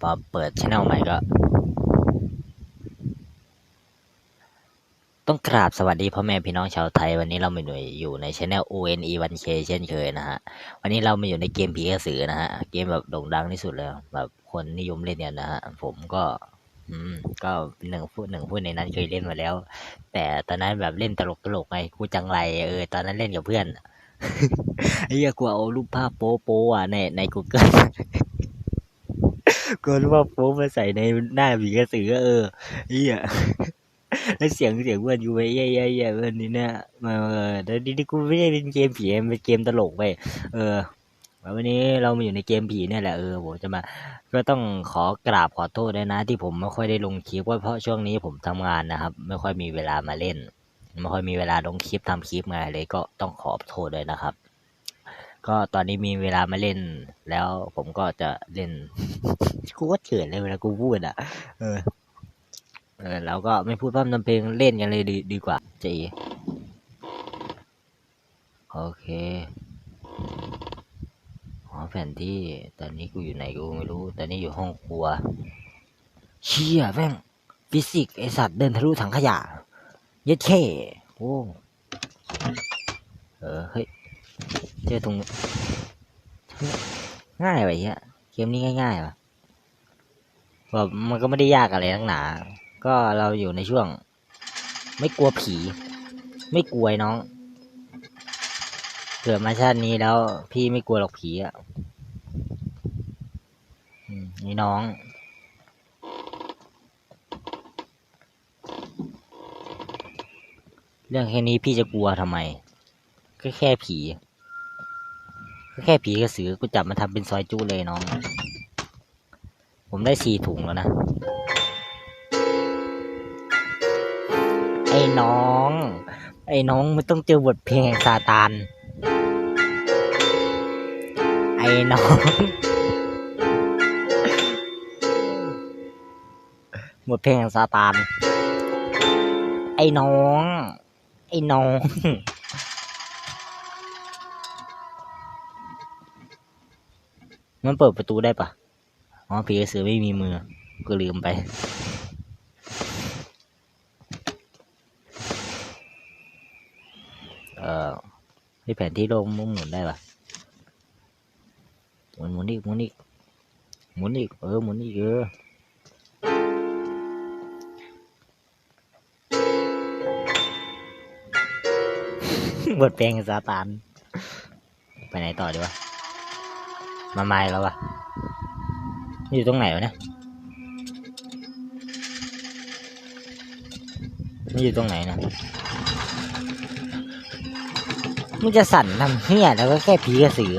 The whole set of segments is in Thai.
พอเปิดช anel ใหม่ก็ ต้องกราบสวัสดีพ่อแม่พี่น้องชาวไทย วันนี้เรามาอยู่อยู่ในช anel ONE 1K เช่นเคยนะฮะ วันนี้เรามาอยู่ในเกมผีกระสือนะฮะ เกมแบบโด่งดังที่สุดเลย แบบคนนิยมเล่นกันนะฮะ ผมก็อืมก็หนึ่งพูดหนึ่งพูดในนั้นเคยเล่นมาแล้ว แต่ตอนนั้นแบบเล่นตลกตลกๆไงกูจังไรเออตอนนั้นเล่นกับเพื่อนไอ้เหี้ยกูเอารูปภาพโป๊โป๊อะในใน Google กูเอารูปภาโป๊มาใส่ในหน้าผีกระสือเออเหี้ยแล้วเสียงเสียงเพื่อนอยู่ไปเย่เย่เย่เพื่อนนี่เนี่ยมาเออแต่ดีที่กูไม่ได้เป็นเกมผีเป็นเกมตลกไปเออวันนี้เรามาอยู่ในเกมผีเนี่ยแหละเออผมจะมา ก็ต้องขอกราบขอโทษด้วยนะ ที่ผมไม่ค่อยได้ลงคลิปว่าเพราะช่วงนี้ผมทำงานนะครับ ไม่ค่อยมีเวลามาเล่น ไม่ค่อยมีเวลาลงคลิปทำคลิปไงเลยก็ต้องขอโทษด้วยนะครับ ก็ตอนนี้มีเวลามาเล่น แล้วผมก็จะเล่นกูก็เขินเลยเวลากูพูดอะ เออ เออแล้วก็ไม่พูดพร่ำทำเพลงเล่นกันเลยดีดีกว่าจีโอเคอ๋อแผนที่ ตอนนี้กูอยู่ไหนกูไม่รู้ ตอนนี้อยู่ห้องครัว เชี่ยแม่งฟิสิกส์ไอสัตว์เดินทะลุถังขยะ เย็ดเช่โอ้ เออ เฮ้ย เจอตรงง่ายไปเฮียเกมนี้ง่ายๆว่ะแบบมันก็ไม่ได้ยากอะไรนักหนา ก็เราอยู่ในช่วง ไม่กลัวผี ไม่กลัวน้องเกิดมาชาตินี้แล้ว พี่ไม่กลัวหรอกผีอะนี่น้องเรื่องแค่นี้พี่จะกลัวทำไม ก็แค่ผีก็แค่ผีกระสือกูจับมาทำเป็นซอยจู้เลยน้อง ผมได้สี่ถุงแล้วนะ ไอ้น้อง ไอ้น้องไม่ต้องเจอบทเพลงแห่งซาตาน ไอ้น้องบทเพลงแห่งซาตาน ไอ้น้อง ไอ้น้อง มันเปิดประตูได้ปะอ๋อผีกระสือไม่มีมือก็ลืมไป เอ่อให้แผนที่โลกมุ่งหมุนได้ปะหมุนหมุนอีกหมุนอีกหมุนอีกเออหมุนอีกเออบทเพลงซาตาน ไปไหนต่อดีวะ มาไม่แล้ววะนี่อยู่ตรงไหนวะเนี่ยนี่อยู่ตรงไหนนะมึงจะสั่นทำเฮี้ยแล้วก็แค่ผีกระสือ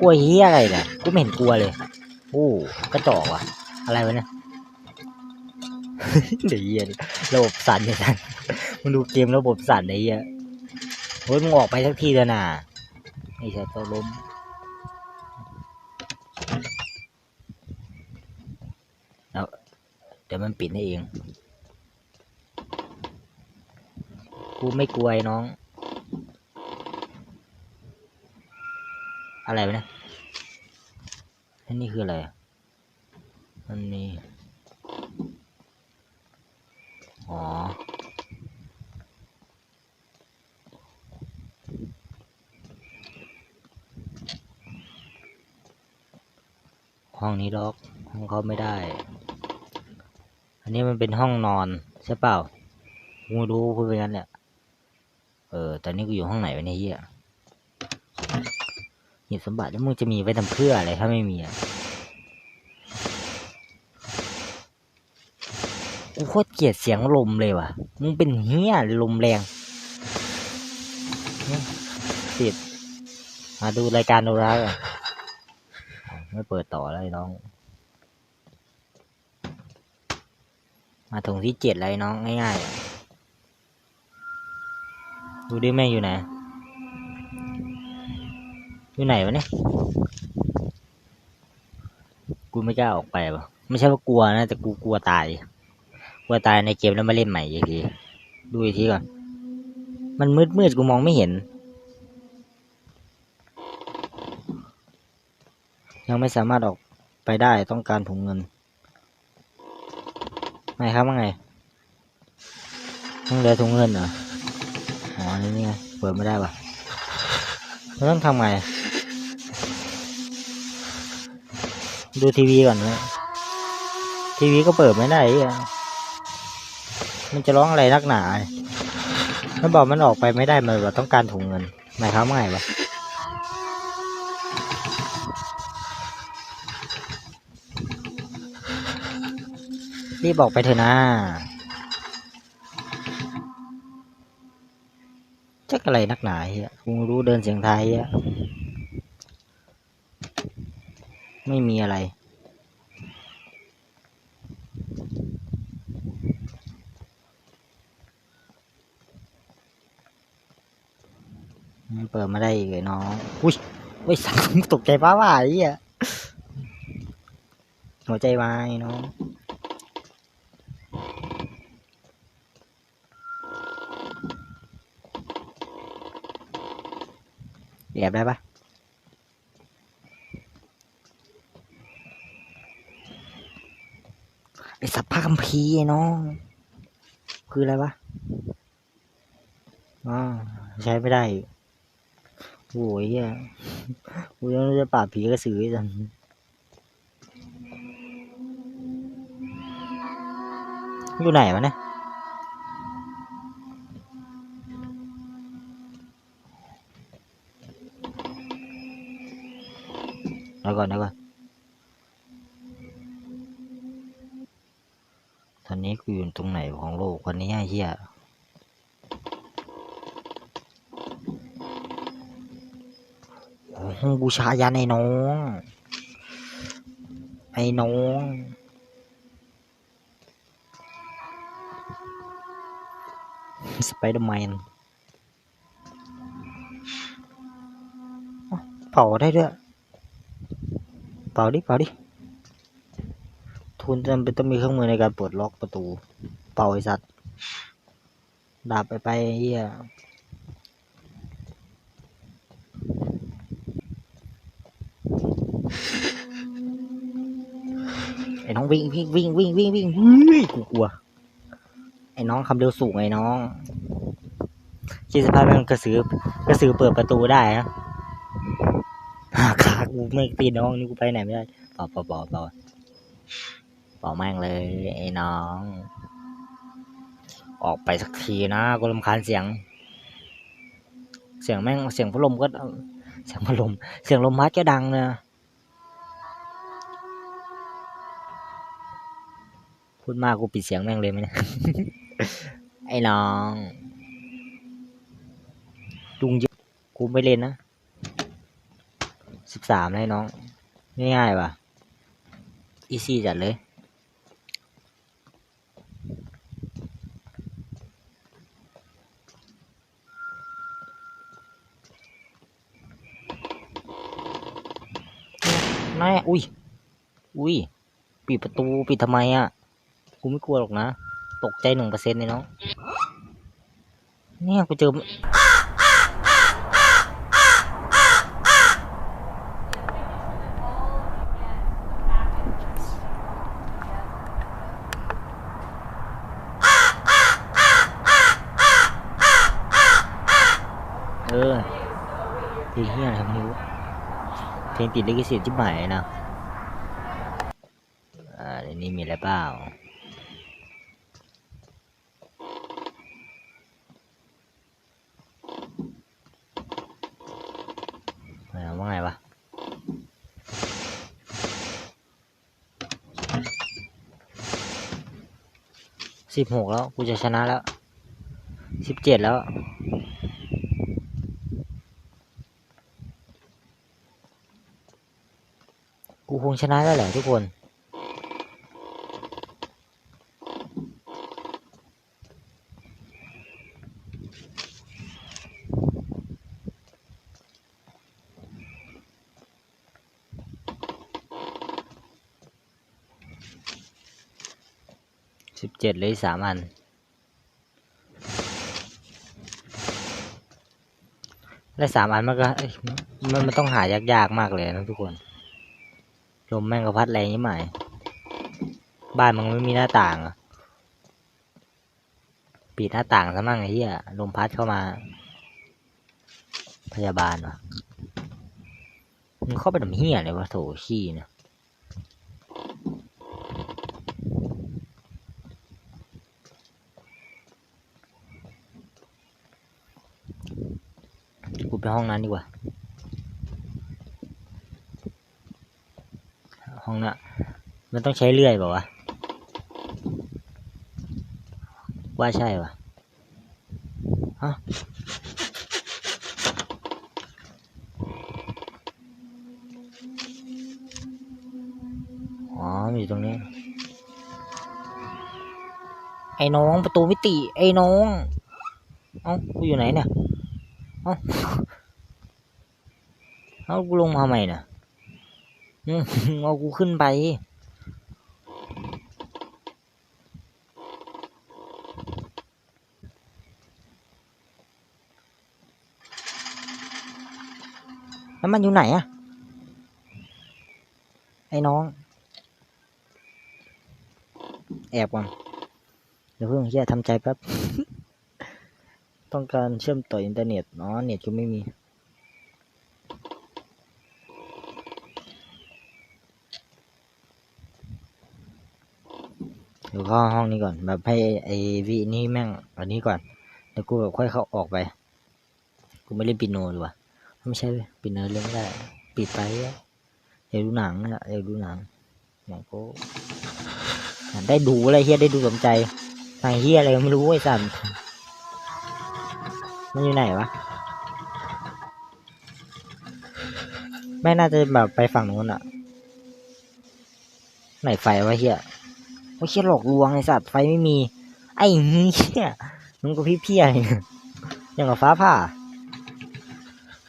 กลัวเฮี้ยอะไรเนี่ยกูไม่เห็นกลัวเลยโอ้กระจอกว่ะ อะไรวะเนี่ยเดี๋ยวเฮี้ยระบบสั่นเนี่ยสั่นมึงดูเกมระบบสั่นไอ้เฮียเฮ้ยมึงออกไปสักทีเถอะนะไอ้ชายตัวล้ม ดี๋ยวมันปิดให้เอง กูไม่กลัวไอ้น้อง อะไรวะเนี่ยนนี้คืออะไรอะอันนี้อ๋อห้องนี้ล็อกห้องเขาไม่ได้ นนี้มันเป็นห้องนอนใช่เปล่ากูไม่รู้พูดไปงั้นแหละเออตอนนี้กูอยู่ห้องไหนวะเนี่ยเฮียหยิบสมบัติแล้วมึงจะมีไว้ทำเพื่ออะไรถ้าไม่มีอะกูโคตรเกลียดเสียงลมเลยว่ะ มึงเป็นเฮียลมแรงติดมาดูรายการดูรักอะไม่เปิดต่อแล้วไอ้น้อง มาถึงที่เจ็ดเลยน้องง่ายๆ ดูดิแม่งอยู่ไหน อยู่ไหนวะเนี่ย กูไม่กล้าออกไปวะไม่ใช่ว่ากลัวนะ แต่กูกลัวตาย กลัวตายในเกมแล้วมาเล่นใหม่อีกที ดูอีกทีก่อน มันมืดมืดๆกูมองไม่เห็น ยังไม่สามารถออกไปได้ต้องการถุงเงิน ไงครับว่าไงต้องเลือถุงเงินเหรออ๋อนี่นี่ไงเปิดไม่ได้ปะเราต้องทำไง ดูทีวีก่อนนะทีวีก็เปิดไม่ได้มันจะร้องอะไรนักหนา มันบอกมันออกไปไม่ได้ มันว่าต้องการถุงเงินหมายความว่าไงวะ รีบออกไปเถอะนะจักอะไรนักหนาเฮียกูรู้เดินเสียงไทยเฮียไม่มีอะไร เปิดมาได้อีกเลยน้อง อุ้ยอุ้ยสัตว์ตกใจป้าว่าไอ้เหี้ยหัวใจวายน้อง แอบได้ปะไอสัพพะคัมภีร์ไอ้น้อง คืออะไรวะอ๋อใช้ไม่ได้โอ้ยเฮียกูยังจะปราบผีกระสืออีกจังอยู่ไหนวะเนี่ย เดี๋ยวก่อนเดี๋ยวก่อนตอนนี้กูอยู่ตรงไหนของโลกวันนี้ไอ้เหี้ยโอ้โหบูชายันไอ้น้อง ไอ้น้องสไปเดอร์แมนเผาได้ด้วย เป่าดิเป่าดิทุนจำเป็นต้องมีเครื่องมือในการปลดล็อกประตู เป่าไอสัตว์ดาบไปไปไอ้เฮียไอ้น้องวิ่งวิ่งวิ่งวิ่งวิ่งวิ่งเฮ้ยกูกลัว ไอ้น้องคำเร็วสูงไอ้น้องคิดสภาพมันกระสือกระสือเปิดประตูได้นะ กูไม่ตีน้องนี่กูไปไหนไม่ได้ปล่าเปล่าเปล่าเปล่าเปล่าแม่งเลยไอ้น้อง ออกไปสักทีนะกูรำคาญเสียง เสียงแม่งเสียงพัดลมก็ เสียงพัดลม เสียงลมพัดก็ดังนะพูดมากกูปิดเสียงแม่งเลยไหมเนี่ยไอ้น้องดุงเยอะกูไม่เล่นนะ สิบสามเลยน้อง ง่ายๆว่ะ อีซี่จัดเลยนายอุ้ย อุ้ย ปิดประตู ปิดทำไมอะ กูไม่กลัวหรอกนะ ตกใจหนึ่งเปอร์เซ็นต์เลยน้อง เนี่ย กูเจอ เฮียอะไรไม่รู้เพลงติดลิขสิทธิ์ที่ใหม่นะอ่าในนี้มีอะไรเปล่าว่าไงวะสิบหกแล้ว กูจะชนะแล้วสิบเจ็ดแล้ว กูค งชนะแล้วแหละทุกคน สิบเจ็ดเลยสามอันได้สามอันมันก็มันมันต้องหายากๆมากเลยนะทุกคน ลมแม่งก็พัดแรงยิ่งใหม่บ้านมันไม่มีหน้าต่างอะปิดหน้าต่างซะมั่งไอ้เหี้ยลมพัดเข้ามา พยาบาลวะมึงเข้าไปทำเหี้ยเลยวะโถขี้เนี่ยกูไปห้องนั้นดีกว่า ห้องน่ะ มันต้องใช้เลื่อยเปล่าวะ ว่าใช่ปะฮะอ๋อมันอยู่ตรงนี้ ไอ้น้องประตูมิติ ไอ้น้อง เอ้ากูอยู่ไหนเนี่ย เอ้า เอ้ากูลงมาใหม่น่ะ เอากูขึ้นไป แล้วมันอยู่ไหนอะไอ้น้อง แอบก่อนเดี๋ยวเพิ่งเฮียทำใจแป๊บ ต้องการเชื่อมต่ออินเทอร์เน็ตอ๋อเน็ตก็ไม่มี เดี๋ยวเข้าห้องนี้ก่อน แบบให้ไอ้วีนี่แม่งอันนี้ก่อนเดี๋ยวกูแบบค่อยเข้าออกไป กูไม่เล่นปิโนดีกว่าไม่ใช่ปิโนเล่นไม่ได้ ปิดไปอะอยากดูหนังอะอยากดูหนังหนังโก็ได้ดูอะไรเฮียได้ดูสนใจหนเฮียอะไรไม่รู้ไอ้สันมันอยู่ไหนวะไม่น่าจะแบบไปฝั่งนู้นอะไหนไฟวะเฮีย โอ้ยเชี่หลอกลวงไอสัตว์ไฟไม่มี ไอ้เหี้ยมึงก็พี่เพี้ยอยอย่างกับฟ้าผ่า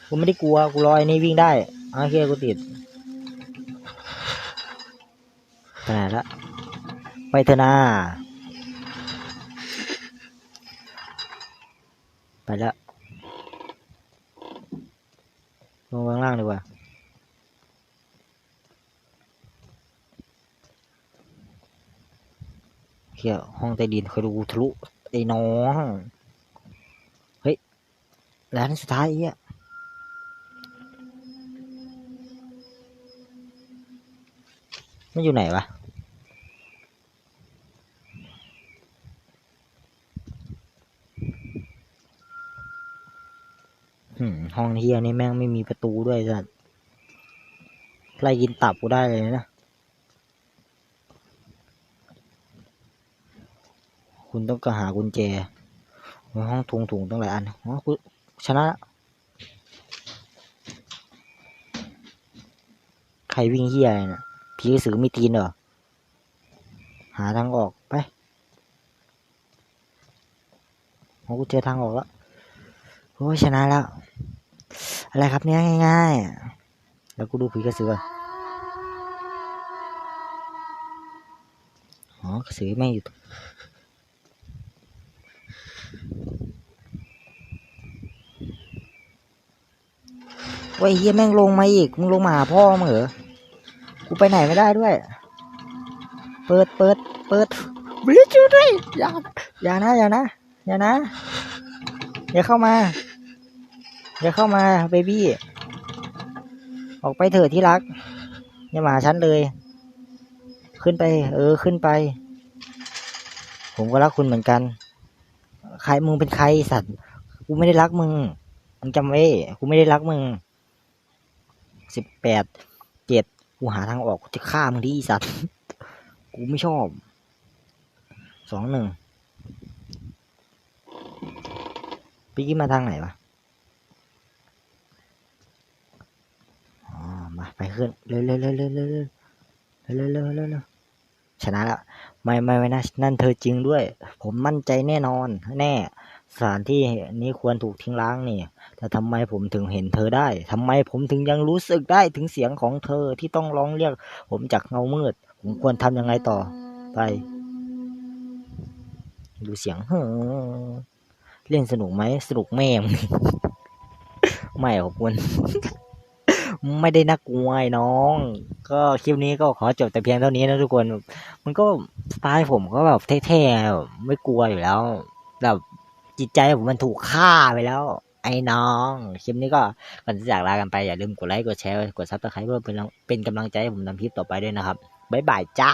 กูไม่ได้กลัวกูรอไอ้นี่วิ่งได้โอเคกูติดไปไหนละไปเถอะนาไปแล้วลงข้างล่างดีกว่า เฮียห้องใต้ดินเคยดูทะลุไอ้น้องเฮ้ยร้านสุดท้ายอ้เฮียมันอยู่ไหนวะห้องเฮียนี่แม่งไม่มีประตูด้วยสัสไล่กินตับกูได้เลยนะ คุณต้องก็หากุญแจห้องถุงถุงตั้งหลายอันอ๋อคุณชนะ ใครวิ่งเฮียอะไรน่ะผีกระสือมีตีนเหรอ หาทางออกไปโอ้กูเจอทางออกแล้วโอ้ชนะแล้ว อะไรครับเนี่ยง่ายๆ แล้วกูดูผีกระสือก่อนอ๋อกระสือแม่งอยู่ ว้ยเฮียแม่งลงมาอีก มึงลงมาหาพ่อมึงเหรอ กูไปไหนไม่ได้ด้วย เปิดเปิดเปิดบริจูด้วยอย่าอย่านะอย่านะอย่านะ อย่าเข้ามา อย่าเข้ามาเบบี้ ออกไปเถอะที่รัก อย่ามาหาฉันเลย ขึ้นไป เออขึ้นไป ผมก็รักคุณเหมือนกัน ใครมึงเป็นใครสัตว์กูไม่ได้รักมึงมึงจำไว้กูไม่ได้รักมึงสิบแปดเจ็ดกูหาทางออกกูจะฆ่ามึงที่สัตว์กูไม่ชอบสองหนึ่งพี่กี้มาทางไหนวะอ๋อมาไปขึ้นเร็วเร็วเร็วเร็วเร็วเร็วเร็วเร็วเร็วเร็ว ชนะแล้วไม่ไม่ไม่นะนั่นเธอจริงด้วย ผมมั่นใจแน่นอน แน่ สถานที่นี้ควรถูกทิ้งร้างนี่ แต่ทำไมผมถึงเห็นเธอได้ทำไมผมถึงยังรู้สึกได้ถึงเสียงของเธอที่ต้องร้องเรียก ผมจากเงามืด ผมควรทำยังไงต่อ ไป ดูเสียงเฮ้อเล่นสนุกไหมสนุกแม่งไม่ขอบคุณ ไม่ได้น่ากลัวไอ้น้อง ก็คลิปนี้ก็ขอจบแต่เพียงเท่านี้นะทุกคน มันก็สไตล์ผมก็แบบเท่ๆแบบไม่กลัวอยู่แล้ว แบบจิตใจผมมันถูกฆ่าไปแล้ว ไอ้น้องคลิปนี้ก็ก่อนจะจากลากันไปอย่าลืมกดไลค์กดแชร์กดซับสไครป์เพื่อเป็นเป็นกำลังใจให้ผมทำคลิปต่อไปด้วยนะครับบ๊ายบายจ้า